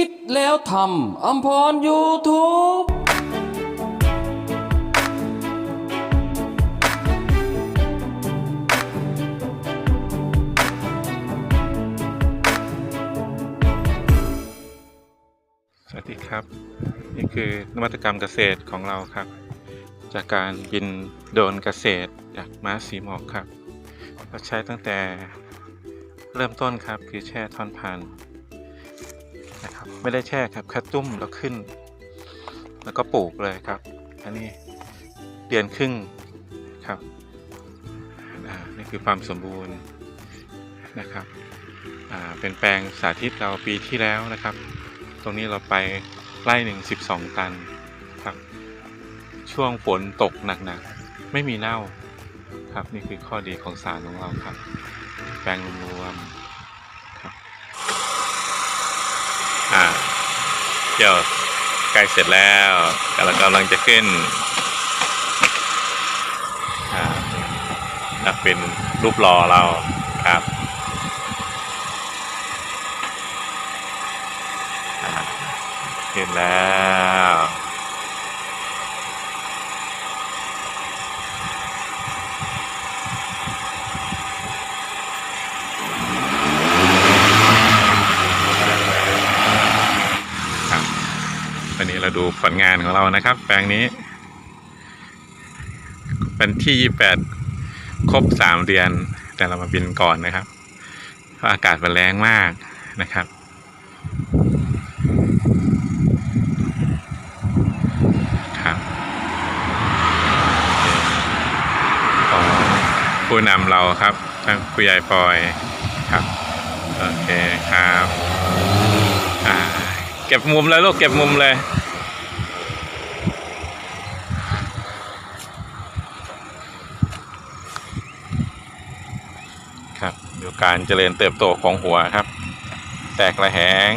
คิดแล้วทำอัมพรยูทูบสวัสดีครับ นี่คือนวัตกรรมเกษตรของเราครับ จากการบินโดรนเกษตรจากม้าสีหมอกครับ เราใช้ตั้งแต่เริ่มต้นครับคือแช่ท่อนพันธุ์ ไม่ได้แช่ครับแค่ตุ้มแล้วขึ้น แล้วก็ปลูกเลยครับ อันนี้เดือนครึ่งครับนี่คือความสมบูรณ์นะครับเป็นแปลงสาธิตเราปีที่แล้วนะครับ ตรงนี้เราไปไล่หนึ่งสิบสองตันครับ ช่วงฝนตกหนักๆ ไม่มีเน่าครับนี่คือข้อดีของสารของเราครับ แปลงรวมๆครับอ่า เดี๋ยวใกล้เสร็จแล้วเรากำลังจะขึ้นอ่านับเป็นรูปหล่อเราครับอ่าขึ้นแล้ว ครับ วันนี้เรา ดูผลงานของเรานะครับ แปลงนี้ เป็นที่ 28 ครบ 3 เดือน แต่เรามาบินก่อนนะครับเพราะอากาศมันแรงมากนะครับครับผู้นำเราครับท่านผู้ใหญ่ปอยครับ โอเคครับ เก็บมุมเลยลูกเก็บมุมเลย ครับดู การเจริญเติบโตของหัวครับ แตกระแหง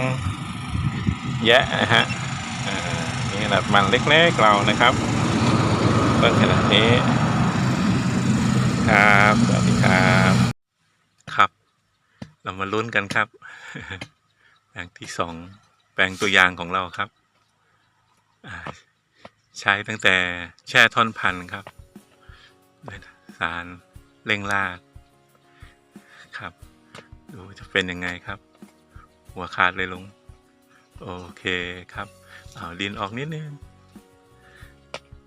แยะนะฮะนี่ขนาดมันเล็กๆเรานะครับต้นขนาดนี้ครับสวัสดีครับครับ เรามาลุ้นกันครับ แปลงที่สองแปลงตัวอย่างของเราครับ ใช้ตั้งแต่แช่ท่อนพันครับ สารเร่งราก ดูจะเป็นยังไงครับ หัวขาดเลยลุง โอเคครับ เอาดินออกนิดนึง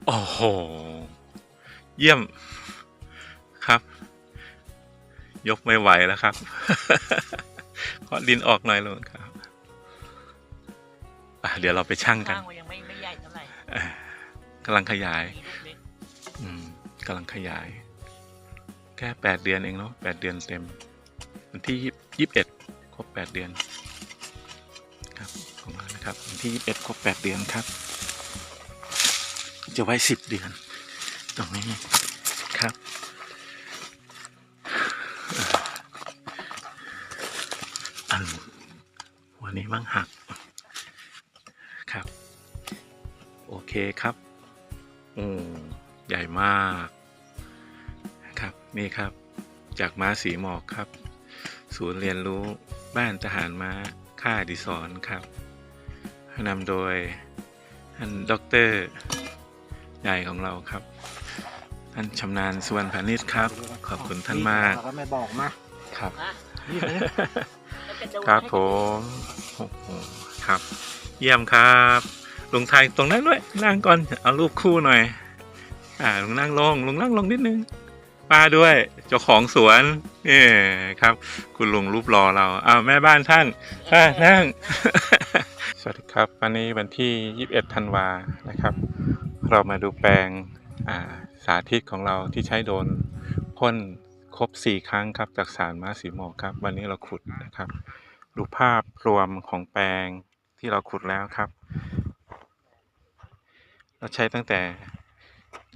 โอ้โห เยี่ยมครับ ยกไม่ไหวแล้วครับขอดินออกหน่อยลุงครับอะเดี๋ยวเราไปชั่งกันข้างมันยังไม่ไม่ใหญ่เท่าไหร่เอ่อกำลังขยายมีลูกเล็กอืมกำลังขยาย แค่แปดเดือนเองเนาะแปดเดือนเต็ม วันที่ยี่สิบเอ็ดครบแปดเดือนครับของเรานะครับวันที่ยี่สิบเอ็ดครบแปดเดือนครับ จะไว้สิบเดือน ตรงนี้ครับอันวันนี้บ้างหักครับ โอเคครับโอ้ใหญ่มาก ครับนี่ครับ จากม้าสีหมอกครับ ศูนย์เรียนรู้บ้านทหารม้าค่ายอดิศรครับนำโดยท่านด็อกเตอร์ใหญ่ของเราครับ ท่านชำนาญสุวรรณพานิชครับ ขอบคุณท่านมากแล้วก็ไม่บอกมาครับนะนี่เลยแล้วกระโดดครับให้ผมโอ้โหครับ เยี่ยมครับลุงไทยตรงนั้นด้วยนั่งก่อนเอารูปคู่หน่อย อ่าลุงนั่งลงลุงนั่งลงนิดนึง ป้าด้วย เจ้าของสวนนี่ครับ คุณลุงรูปรอเราอ้าวแม่บ้านท่านอ่านั่ง สวัสดีครับ วันนี้วันที่ 21 ธันวานะครับ เรามาดูแปลงอ่าสาธิตของเราที่ใช้โดนพ่นครบ 4 ครั้งครับจากสารม้าสีหมอกครับ วันนี้เราขุดนะครับ ดูภาพรวมของแปลงที่เราขุดแล้วครับ เราใช้ตั้งแต่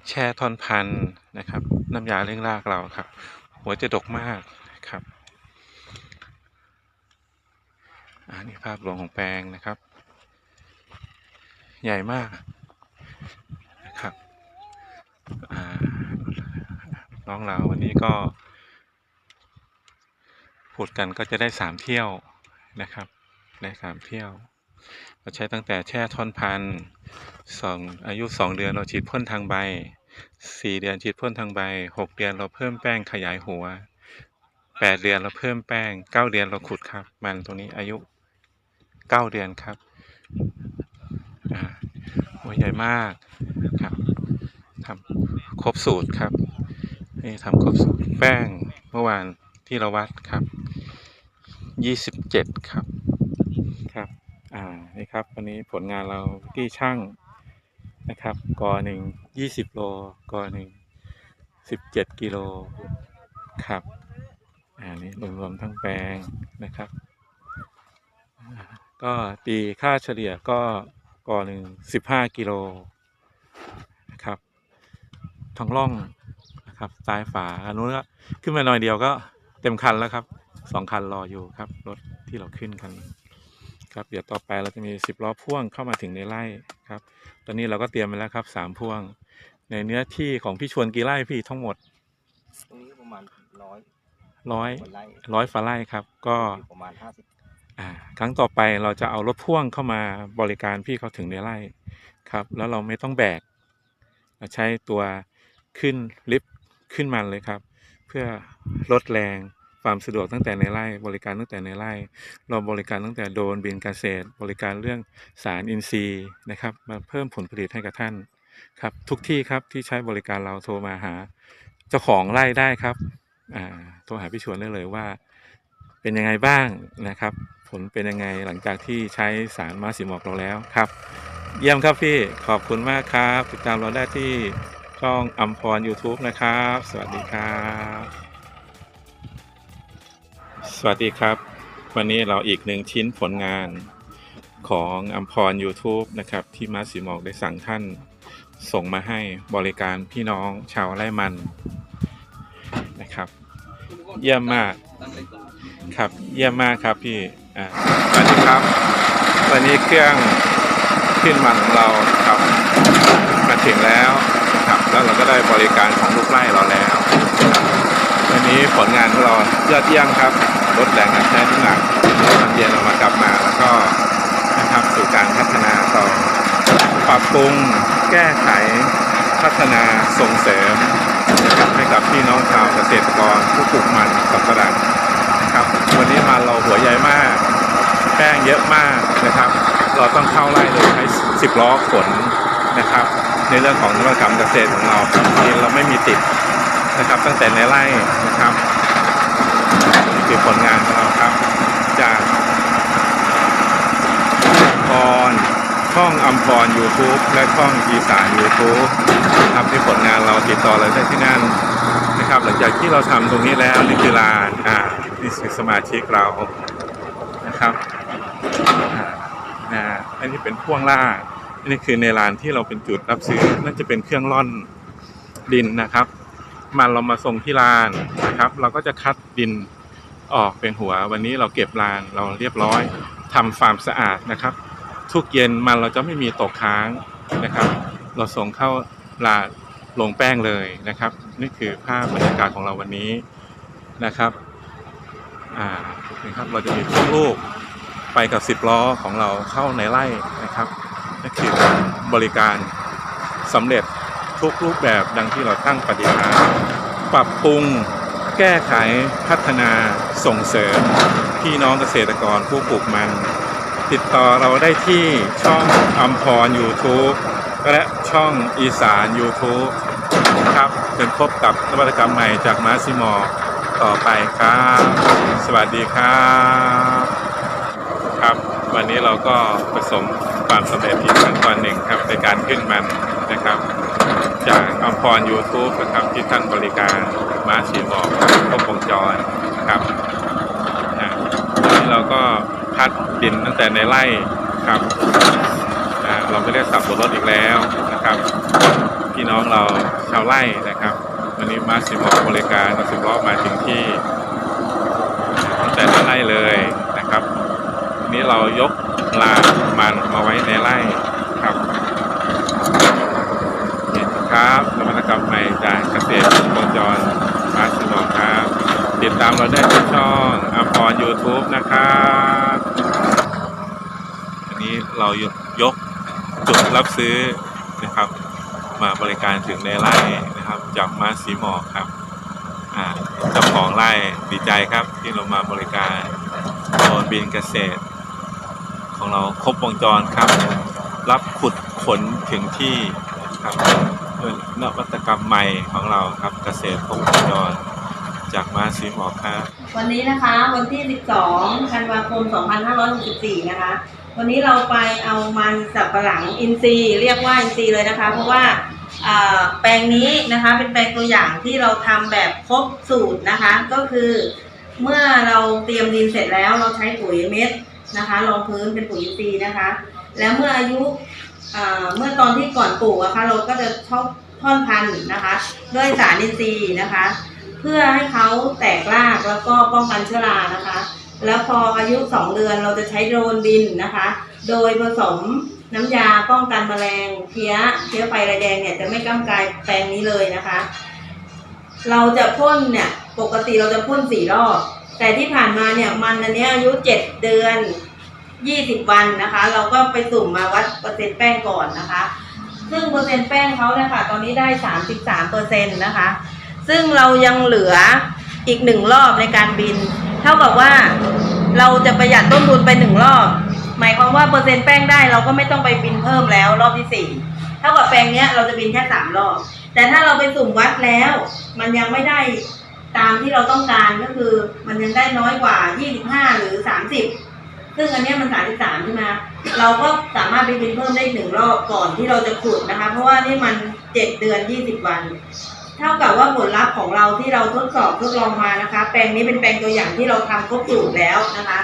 แช่ท่อนพันธุ์ นะครับ น้ำยาเร่งรากเราครับ หัวจะดกมากครับอันนี้ภาพรวมของแปลงนะครับ ใหญ่มากนะครับน้องเราวันนี้ก็พูดกันก็จะได้สามเที่ยวนะครับได้สามเที่ยว เราใช้ตั้งแต่แช่ท่อนพันสองอายุสองเดือนเราฉีดพ่นทางใบ สี่เดือนฉีดพ่นทางใบหกเดือนเราเพิ่มแป้งขยายหัวแปดเดือนเราเพิ่มแป้งเก้าเดือนเราขุดครับ มันตรงนี้อายุเก้าเดือนครับอ่าหัวใหญ่มากครับทำครบสูตรครับนี่ทำครบสูตรแป้งเมื่อวานที่เราวัดครับยี่สิบเจ็ดครับครับ อ่านี่ครับวันนี้ผลงานเราที่ช่าง นะครับกอหนึ่งยี่สิบโลกอหนึ่งสิบเจ็ดกิโลครับอ่านี่รวมๆทั้งแปลงนะครับ ก็ตีค่าเฉลี่ยก็กอหนึ่งสิบห้ากิโลนะครับท้งร่องนะครับซ้ายฝาอันนู้นก็ขึ้นมาหน่อยเดียวก็เต็มคันแล้วครับสองคันรออยู่ครับรถที่เราขึ้นกันครับเดี๋ยวต่อไปเราจะมีสิบล้อพ่วงเข้ามาถึงในไร่ครับ ตอนนี้เราก็เตรียมไปแล้วครับสามพ่วง ในเนื้อที่ของพี่ชวนกี่ไร่พี่ทั้งหมดตรงนี้ประมาณร้อยร้อยกว่าไร่ร้อยฝาไร่ครับ ก็อยู่ประมาณห้าสิบอ่าครั้งต่อไปเราจะเอารถพ่วงเข้ามาบริการพี่เขาถึงในไร่ครับ แล้วเราไม่ต้องแบกเราใช้ตัวขึ้นลิฟต์ขึ้นมันเลยครับ เพื่อลดแรง ความสะดวกตั้งแต่ในไร่ บริการตั้งแต่ในไร่ เราบริการตั้งแต่โดรนบินเกษตร บริการเรื่องสารอินทรีย์นะครับมาเพิ่มผลผลิตให้กับท่านครับทุกที่ครับที่ใช้บริการเราโทรมาหา เจ้าของไร่ได้ครับโทรหาพี่ชวนได้เลยว่า เป็นยังไงบ้างนะครับ ผลเป็นยังไงหลังจากที่ใช้สารมาสีหมอกเราแล้วครับ เยี่ยมครับพี่ขอบคุณมากครับ ติดตามเราได้ที่ช่องอัมพร YouTube นะครับ สวัสดีครับ สวัสดีครับ วันนี้เราอีกหนึ่งชิ้นผลงานของอัมพร YouTube นะครับ ที่มาสีหมอกได้สั่งท่านส่งมาให้บริการพี่น้องชาวไร่มันนะครับ เยี่ยมมากครับ เยี่ยมมากครับพี่สวัสดีครับวันนี้เครื่องขึ้นมันของเราครับมาถึงแล้วครับ แล้วเราก็ได้บริการของลูกไล่เราแล้ววันนี้ผลงานของเรายอดเยี่ยมครับ ลดแรงอัดใช้น้ำหนักตอนเย็นเรามากลับมาแล้วก็นะครับสู่การพัฒนาต่อปรับปรุงแก้ไขพัฒนาส่งเสริมนะครับให้กับพี่น้องชาวเกษตรกรผู้ปลูกมันสำปะหลังนะครับ วันนี้มันเราหัวใหญ่มาก แป้งเยอะมากนะครับ เราต้องเข้าไล่โดยใช้สิบล้อขนนะครับ ในเรื่องของนวัตกรรมเกษตรของเราที่เราไม่มีติดนะครับ ตั้งแต่ในไร่นะครับ คือผลงานของเราครับ จากพรช่องอัมพร YouTube และช่องอีสาน YouTube นะครับที่ผลงานเราติดต่อเราได้ที่นั่นนะครับ หลังจากที่เราทำตรงนี้แล้วนี่คือลานอ่านี่คือสมาชิกเรานะครับนะอันนี้เป็นพ่วงล่ากอันนี้คือในลานที่เราเป็นจุดรับซื้อน่าจะเป็นเครื่องร่อนดินนะครับ มันเรามาส่งที่ลานนะครับ เราก็จะคัดดิน ออกเป็นหัว วันนี้เราเก็บลานเราเรียบร้อยทำฟาร์มสะอาดนะครับ ทุกเย็นมันเราจะไม่มีตกค้างนะครับ เราส่งเข้าลานลงแป้งเลยนะครับ นี่คือภาพบรรยากาศของเราวันนี้นะครับอ่านะครับเราจะมีพ่วงลูกไปกับสิบล้อของเราเข้าในไร่นะครับนี่คือบริการสำเร็จทุกรูปแบบดังที่เราตั้งปฏิฐานปรับปรุงแก้ไขพัฒนา ส่งเสริมพี่น้องเกษตรกรผู้ปลูกมัน ติดต่อเราได้ที่ช่องอัมพร YouTube และช่องอีสาน YouTube นะครับเป็นพบกับนวัตกรรมใหม่จากมาซิมอต่อไปครับ สวัสดีครับ ครับ วันนี้เราก็ประสมความสำเร็จอีกขั้นตอนหนึ่งครับในการขึ้นมันนะครับ จากอัมพร YouTube นะครับที่ท่านบริการมาซิมอครบวงจรครับ เราก็พัดดินตั้งแต่ในไร่ครับเราไม่ได้สับรถอีกแล้วนะครับพี่น้องเราชาวไร่นะครับ วันนี้มาสิบหกบริการเราสิบล้อมาถึงที่ตั้งแต่ในไร่เลยนะครับวันนี้เรายกลามันมาไว้ในไร่ครับเห็นครับนวัตกรรมใหม่จากเกษตรวงจรมาสิบหกครับ ติดตามเราได้ที่ช่องอภร YouTube นะครับวันนี้เรายกยกจุดรับซื้อนะครับ มาบริการถึงในไร่นะครับ จากม้าสีหมอกครับอ่าเจ้าของไร่ดีใจครับที่เรามาบริการโดนบินเกษตร ของเราครบวงจรครับ รับขุดขนถึงที่ครับเป็นนวัตกรรมใหม่ของเราครับเกษตรครบวงจร จากมาสีหมอกครับวันนี้นะคะวันที่ 12 ธันวาคม 2564 นะคะ วันนี้เราไปเอามันสับปะหลังอินทรีย์เรียกว่าอินทรีย์เลยนะคะ เพราะว่าแปลงนี้นะคะเป็นแปลงตัวอย่างที่เราทำแบบครบสูตรนะคะ ก็คือเมื่อเราเตรียมดินเสร็จแล้วเราใช้ปุ๋ยเม็ดนะคะรองพื้นเป็นปุ๋ยอินทรีย์นะคะ แล้วเมื่ออายุเมื่อตอนที่ก่อนปลูกอะคะเราก็จะทอดท่อนพันธุ์นะคะ ด้วยสารอินทรีย์นะคะ เพื่อให้เขาแตกรากแล้วก็ป้องกันเชื้อรานะคะ แล้วพออายุ 2 เดือนเราจะใช้โดรนบินนะคะ โดยผสมน้ำยาป้องกันแมลงเพี้ยเชื้อไฟลายแดงเนี่ยจะไม่ก้ากายแปลงนี้เลยนะคะ เราจะพ่นเนี่ยปกติเราจะพ่นสี่รอบ แต่ที่ผ่านมาเนี่ยมันอันเนี้ยอายุ7เดือน20วันนะคะ เราก็ไปสุ่มมาวัดเปอร์เซ็นต์แป้งก่อนนะคะ ซึ่งเปอร์เซ็นต์แป้งเขาเนี่ยค่ะตอนนี้ได้33เปอร์เซ็นต์นะคะ ซึ่งเรายังเหลืออีกหนึ่งรอบในการบิน เท่ากับว่าเราจะประหยัดต้นทุนไปหนึ่งรอบ หมายความว่าเปอร์เซ็นต์แป้งได้เราก็ไม่ต้องไปบินเพิ่มแล้วรอบที่สี่เท่ากับแปลงเนี้ยเราจะบินแค่สามรอบ แต่ถ้าเราไปสุ่มวัดแล้ว มันยังไม่ได้ตามที่เราต้องการก็คือ มันยังได้น้อยกว่า 25 หรือ 30 ซึ่งอันเนี้ยมัน 33ใช่ไหมเราก็สามารถไปบินเพิ่มได้หนึ่งรอบก่อนที่เราจะขุดนะคะ เพราะว่านี่มัน 7 เดือน 20 วัน เท่ากับว่าผลลัพธ์ของเราที่เราทดสอบทดลองมานะคะ แปลงนี้เป็นแปลงตัวอย่างที่เราทำครบสูตรแล้วนะคะ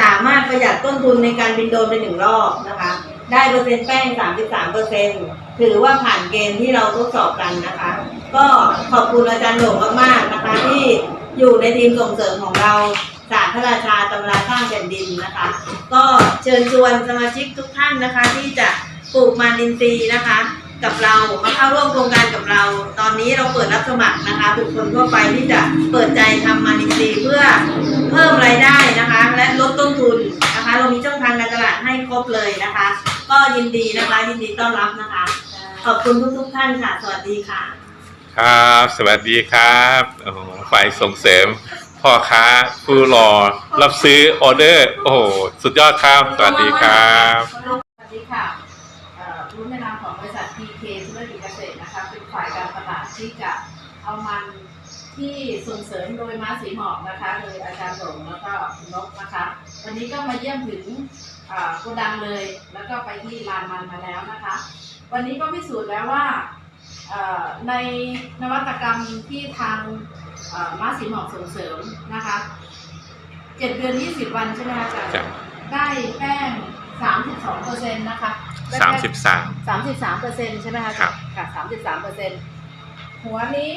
สามารถประหยัดต้นทุนในการบินโดรนไปหนึ่งรอบนะคะ ได้เปอร์เซ็นต์แป้ง 33เปอร์เซ็นต์ถือว่าผ่านเกณฑ์ที่เราทดสอบกันนะคะ ก็ขอบคุณอาจารย์หน่งมากๆนะคะ ที่อยู่ในทีมส่งเสริมของเราศาสตร์พระราชาตำราสร้างแผ่นดินนะคะ ก็เชิญชวนสมาชิกทุกท่านนะคะ ที่จะปลูกมันดินทรีย์นะคะ กับเรามาเข้าร่วมโครงการกับเรา ตอนนี้เราเปิดรับสมัครนะคะบุคคลทั่วไปที่จะเปิดใจทำมันดินทรีย์เพื่อเพิ่มรายได้นะคะ และลดต้นทุนนะคะ เรามีช่องทางการตลาดให้ครบเลยนะคะ ก็ยินดีนะคะ ยินดีต้อนรับนะคะ ขอบคุณทุกๆท่านค่ะ สวัสดีค่ะ ครับ สวัสดีครับโอ้โหฝ่ายส่งเสริม พ่อค้าผู้รอรับซื้อออเดอร์ โอ้โหสุดยอดครับ สวัสดีครับ สวัสดีค่ะ ที่ส่งเสริมโดยม้าสีหมอกนะคะโดยอาจารย์หลงแล้วก็คุณนกนะคะ วันนี้ก็มาเยี่ยมถึงอ่าโกดังเลย แล้วก็ไปที่ลานมันมาแล้วนะคะ วันนี้ก็พิสูจน์แล้วว่าเอ่อในนวัตกรรมที่ทางเอ่อม้าสีหมอกส่งเสริมนะคะเจ็ดเดือนยี่สิบวันใช่ไหมคะอาจารย์ครับได้แป้งสามสิบสองเปอร์เซ็นต์นะคะสามสิบสามสามสิบสามเปอร์เซ็นต์ใช่ไหมคะครับค่ะสามสิบสามเปอร์เซ็นต์หัวนี้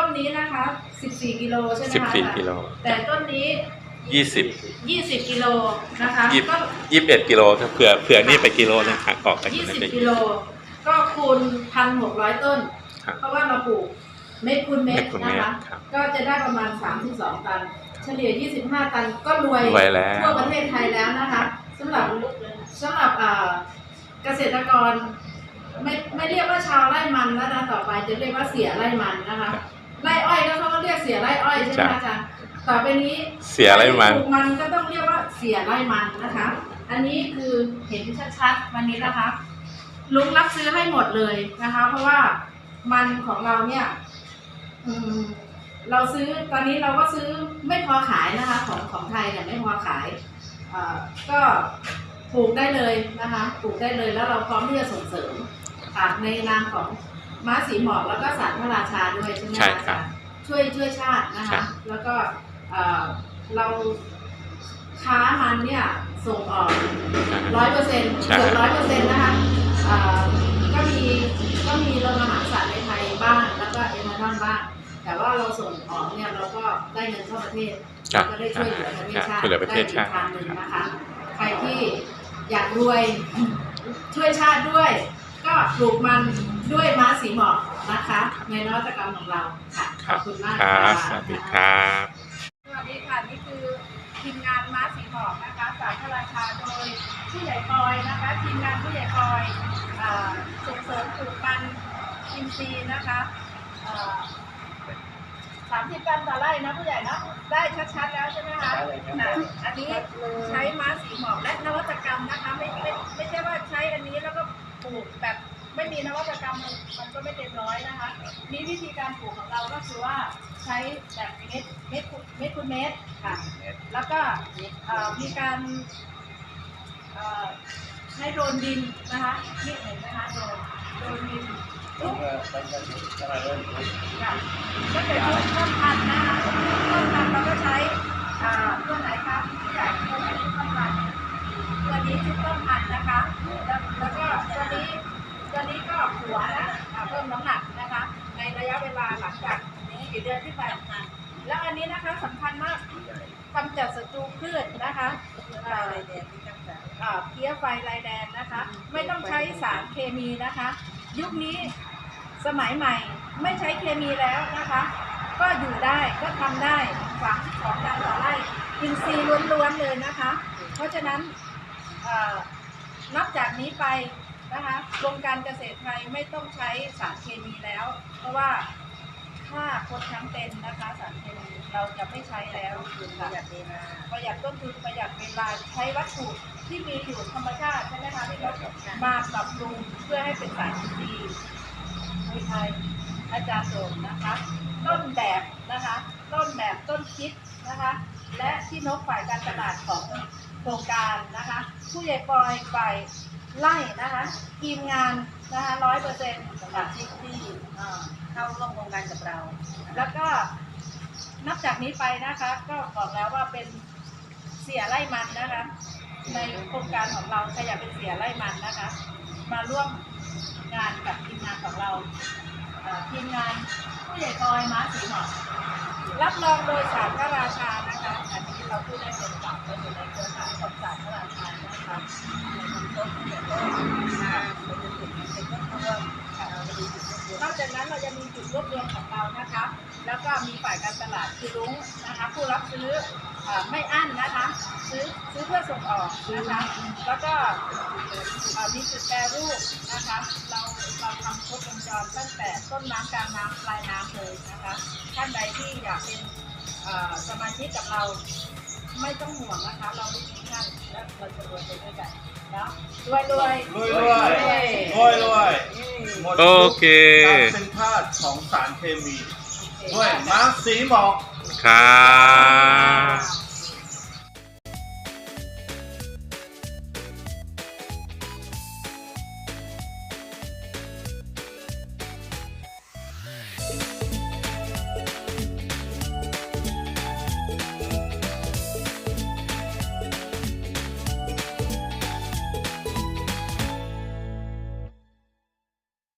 ต้นนี้นะคะสิบสี่กิโลใช่ไหมสิบคะสี่กิโลแต่ต้นนี้ ยี่สิบยี่สิบกิโลนะคะยี่ก็ยี่สิบเอ็ดกิโลถ้าเผื่อเผื่อนี่ไปกิโลนะครับออกไปยี่กิโลสิบได้กิโลก็คูณพันหกร้อยต้น ครับ เพราะว่าเราปลูกเม็ดคูณเม็เม็ดดคูณนะเม็ดคะ ครับ ก็จะได้ประมาณ 32 ตัน เฉลี่ย 25 ตันก็รวยรวยแล้ว ทั่วประเทศไทยแล้วนะคะสำหรับสำหรับเอ่อเกษตรกร ไม่ไม่เรียกว่าชาวไร่มันแล้วนะต่อไปจะเรียกว่าเสียไร่มันนะคะ ไร่อ้อยก็เขาก็เรียกเสียไร่อ้อยใช่ไหมอาจารย์ต่อไปนี้เสียอะไรมันปลูกมันก็ต้องเรียกว่าเสียไร่มันนะคะ อันนี้คือเห็นชัดๆวันนี้นะคะ ลุงรับซื้อให้หมดเลยนะคะ เพราะว่ามันของเราเนี่ยอืมเราซื้อตอนนี้เราก็ซื้อไม่พอขายนะคะ ของของไทยเนี่ยไม่พอขายเอ่อก็ปลูกได้เลยนะคะปลูกได้เลยแล้วเราพร้อมที่จะส่งเสริมค่ะในนามของ ม้าสีหมอกแล้วก็สารพระราชาด้วยใช่ไหมใช่คะครับ ช่วยช่วยชาตินะใช่คะ แล้วก็เอ่อเราค้ามันเนี่ยส่งออกร้อยเปอร์เซ็นต์ใช่เกือบร้อยเปอร์เซ็นต์นะคะเอ่อก็มีก็มีโรงอาหารสัตว์ในไทยบ้างแล้วก็เอเมอรอนบ้างแต่ว่าเราส่งออกเนี่ยเราก็ได้เงินเข้าประเทศครับก็ได้ช่วยเหลือประเทศชาติช่วยเหลือประเทศชาติได้อีกทางหนึ่งนะคะ ใครที่อยากรวยช่วยชาติด้วย ก็ปลูกมันด้วยม้าสีหมอกนะคะ ในนวัตกรรมของเราค่ะคขรัอบบคุณมากครับะสวัสดีครับสวัสดีค่ะนี่คือทีมงานม้าสีหอกนะคะสารพระราชาโดยผู้ใหญ่ปอยนะคะทีมงานผู้ใหญ่ปอยอ่าส่งเสริมปลูกมันอินทรีย์นะคะสามสิบตันต่อไร่นะผู้ใหญ่เนอะได้ชัดๆแล้วใช่ไหมคะนะอันนี้ใช้ม้าสีหมอกและนวัตกรรมนะคะไม่ไม่ไม่ใช่ว่าใช้อันนี้แล้วก็ ปลูกแบบไม่มีนวัตกรรมมันมันก็ไม่เต็มร้อยนะคะนี่วิธีการปลูกของเราก็คือว่าใช้แบบเม็ดเม็ดคูเม็ดคูณเม็ดค่ะ แล้วก็เอ่อมีการเอ่อใช้โดรนบินนะคะนี่เห็นไหมคะโดรนโดรนบินทุก ค่ะก็เป็นชุดต้นพันธุ์นะคะต้นพันธุ์เราก็ใช้อ่าตัวไหนคะใหญ่ตัวไหนต้นพันธุ์ตัวนี้ชุดต้นพันธุ์นะคะ แล้วแล้วก็ตัวนี้ตัวนี้ก็ หัวนะเพิ่มน้ำหนักนะคะ ในระยะเวลาหลังจากนี้กี่เดือนที่ผ่านมาแล้วอันนี้นะคะสำคัญมากกำจัดศัตรูพืชนะคะเอ่อเอ่อเพี้ยไฟลายแดงนะคะ ไม่ต้องใช้สารเคมีนะคะ ยุคนี้สมัยใหม่ไม่ใช้เคมีแล้วนะคะ ก็อยู่ได้ก็ทำได้ฝังของตันต่อไร่อินทรีย์ล้วนๆเลยนะคะ เพราะฉะนั้นเอ่อนับจากนี้ไป นะคะกรมการเกษตรไทยไม่ต้องใช้สารเคมีแล้ว เพราะว่าถ้าคนทั้งเป็นนะคะสารเคมีเราจะไม่ใช้แล้วประหยัดเวลาประหยัดต้นทุนประหยัดเวลาใช้วัตถุที่มีอยู่ธรรมชาติใช่ไหมคะที่เรามาปรับปรุงเพื่อให้เป็นสารอินทรีย์โดยไทยอาจารย์โดมนะคะ ต้นแบบนะคะ ต้นแบบต้นคิดนะคะ และที่นกฝ่ายการตลาดของโครงการนะคะ ผู้ใหญ่ปอยฝ่าย ไล่นะคะทีมงานนะคะร้อยเปอร์เซ็นต์จากที่ที่เอ่อเข้าร่วมโครงการกับเรา แล้วก็นับจากนี้ไปนะคะ ก็บอกแล้วว่าเป็นเสียไล่มันนะคะ ในโครงการของเราใครอยากเป็นเสียไล่มันนะคะ มาร่วมงานกับทีมงานของเราเอ่อทีมงานผู้ใหญ่ปอยม้าสีหมอกรับรองโดยศาลพระราชานะคะ ส่งออกนะคะ แล้วก็เอ่อมีจุดแปรรูปนะคะ เราเราทำครบวงจรตั้งแต่ต้นน้ำกลางน้ำปลายน้ำเลยนะคะ ท่านใดที่อยากเป็นเอ่อสมาชิกกับเราไม่ต้องห่วงนะคะ เราไม่ทิ้งท่านและเราจะรวยไปด้วยกันเนาะรวยรวยรวยรวยรวยรวยหมดโอทุกเคการเป็นทาสของสารเคมีด้วยม้าสีหมอกครับ